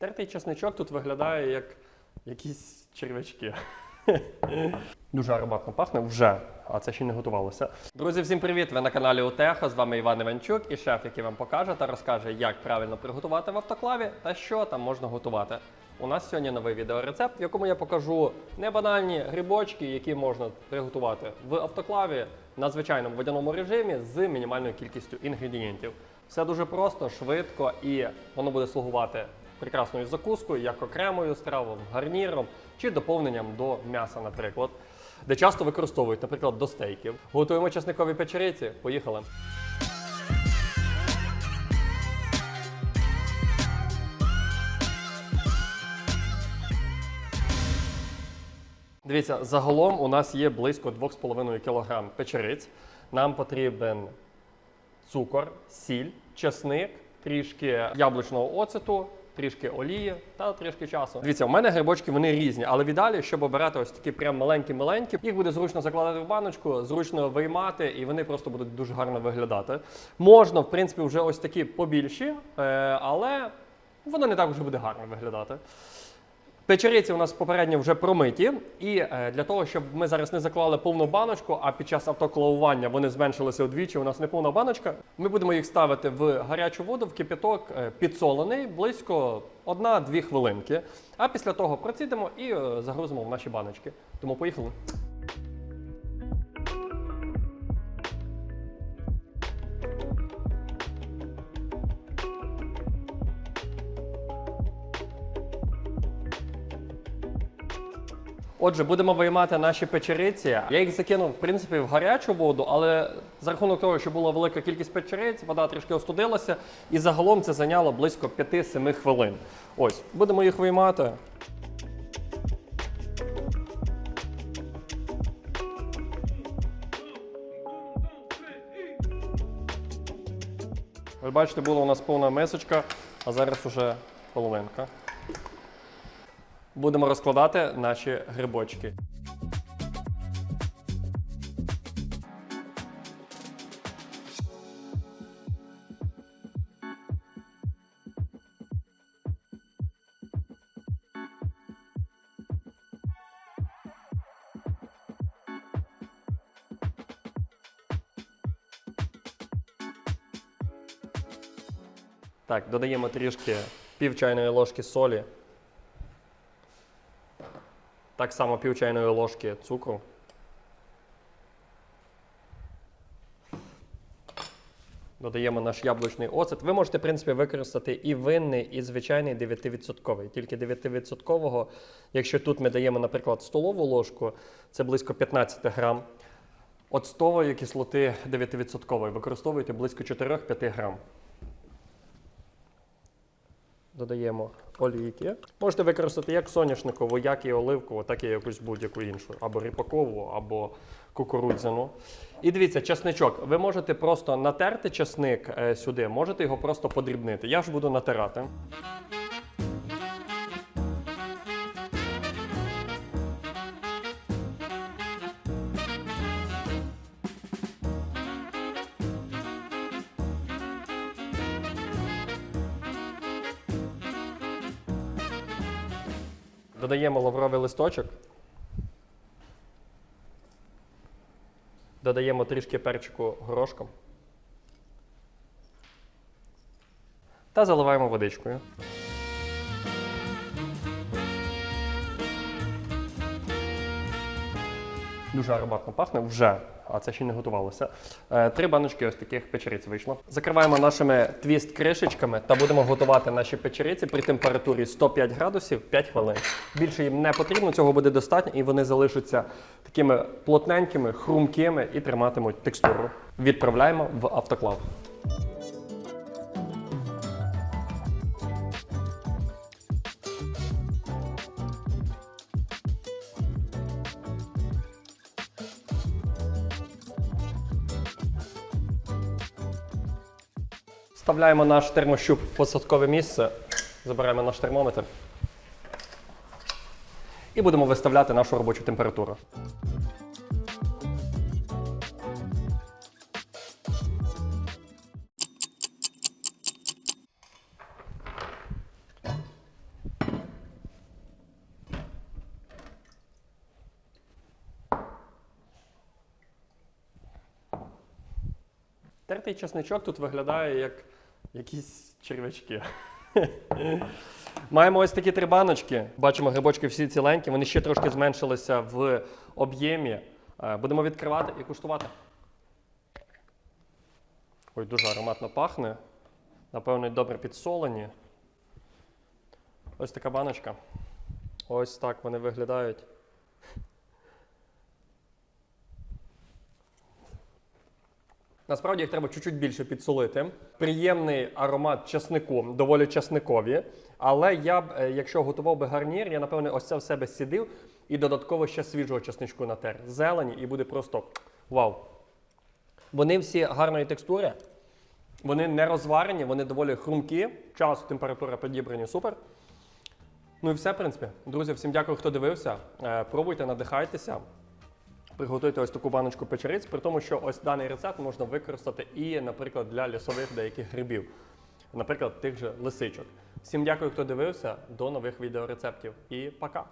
Тертий чесничок тут виглядає як якісь червячки. Дуже ароматно пахне вже, а це ще не готувалося. Друзі, всім привіт! Ви на каналі Утехо. З вами Іван Іванчук і шеф, який вам покаже та розкаже, як правильно приготувати в автоклаві та що там можна готувати. У нас сьогодні новий відеорецепт, в якому я покажу небанальні грибочки, які можна приготувати в автоклаві на звичайному водяному режимі з мінімальною кількістю інгредієнтів. Все дуже просто, швидко і воно буде слугувати прекрасною закускою, як окремою стравою, гарніром чи доповненням до м'яса, наприклад, де часто використовують, наприклад, до стейків. Готуємо чесникові печериці. Поїхали. Дивіться, загалом у нас є близько 2,5 кг печериць. Нам потрібен цукор, сіль, чесник, трішки яблучного оцету, трішки олії та трішки часу. Дивіться, у мене грибочки вони різні, але в ідеалі, щоб обирати ось такі прям маленькі-маленькі, їх буде зручно закладати в баночку, зручно виймати, і вони просто будуть дуже гарно виглядати. Можна, в принципі, вже ось такі побільші, е, але воно не так вже буде гарно виглядати. Печериці у нас попередньо вже промиті, і е, для того, щоб ми зараз не заклали повну баночку, а під час автоклавування вони зменшилися удвічі, у нас не повна баночка. Ми будемо їх ставити в гарячу воду, в кипяток е, підсолений близько 1-2 хвилинки. А після того процідимо і е, загрузимо в наші баночки. Тому поїхали. Отже, будемо виймати наші печериці. Я їх закинув, в принципі, в гарячу воду, але за рахунок того, що була велика кількість печериць, вода трішки остудилася, і загалом це зайняло близько 5-7 хвилин. Ось, будемо їх виймати. Ви бачите, була у нас повна мисочка, а зараз уже половинка. Будемо розкладати наші грибочки. Так, додаємо трішки пів чайної ложки солі. Так само пів чайної ложки цукру. Додаємо наш яблучний оцет. Ви можете, в принципі, використати і винний, і звичайний 9%. Тільки 9%, якщо тут ми даємо, наприклад, столову ложку, це близько 15 грам. Оцтової кислоти 9% використовуйте близько 4-5 грам. Додаємо олійки. Можете використати як соняшникову, як і оливкову, так і якусь будь-яку іншу, або ріпакову, або кукурудзяну. І дивіться, чесничок. Ви можете просто натерти чесник е, сюди, можете його просто подрібнити. Я ж буду натирати. Додаємо лавровий листочок. Додаємо трішки перчику горошком. Та заливаємо водичкою. Дуже ароматно пахне вже, а це ще не готувалося. Е, Три баночки ось таких печериць вийшло. Закриваємо нашими твіст-кришечками та будемо готувати наші печериці при температурі 105 градусів 5 хвилин. Більше їм не потрібно, цього буде достатньо, і вони залишаться такими плотненькими, хрумкими і триматимуть текстуру. Відправляємо в автоклав. Вставляємо наш термощуп в посадкове місце, забираємо наш термометр і будемо виставляти нашу робочу температуру. Тертий чесничок тут виглядає як якісь червячки. Маємо ось такі три баночки. Бачимо, грибочки всі ціленькі. Вони ще трошки зменшилися в об'ємі. Е, Будемо відкривати і куштувати. Ой, дуже ароматно пахне. Напевно, добре підсолені. Ось така баночка. Ось так вони виглядають. Насправді їх треба чуть-чуть більше підсолити. Приємний аромат часнику, доволі часникові. Але я б, е, якщо готував би гарнір, я напевне ось це в себе сідив і додатково ще свіжого часничку натер. Зелені і буде просто вау. Вони всі гарної текстури, вони не розварені, вони доволі хрумкі. Час, температура підібрані супер. Ну і все, в принципі. Друзі, всім дякую, хто дивився. Е, Пробуйте, надихайтеся. Приготуйте ось таку баночку печериць, при тому, що ось даний рецепт можна використати і, наприклад, для лісових деяких грибів, наприклад, тих же лисичок. Всім дякую, хто дивився. До нових відеорецептів і пока!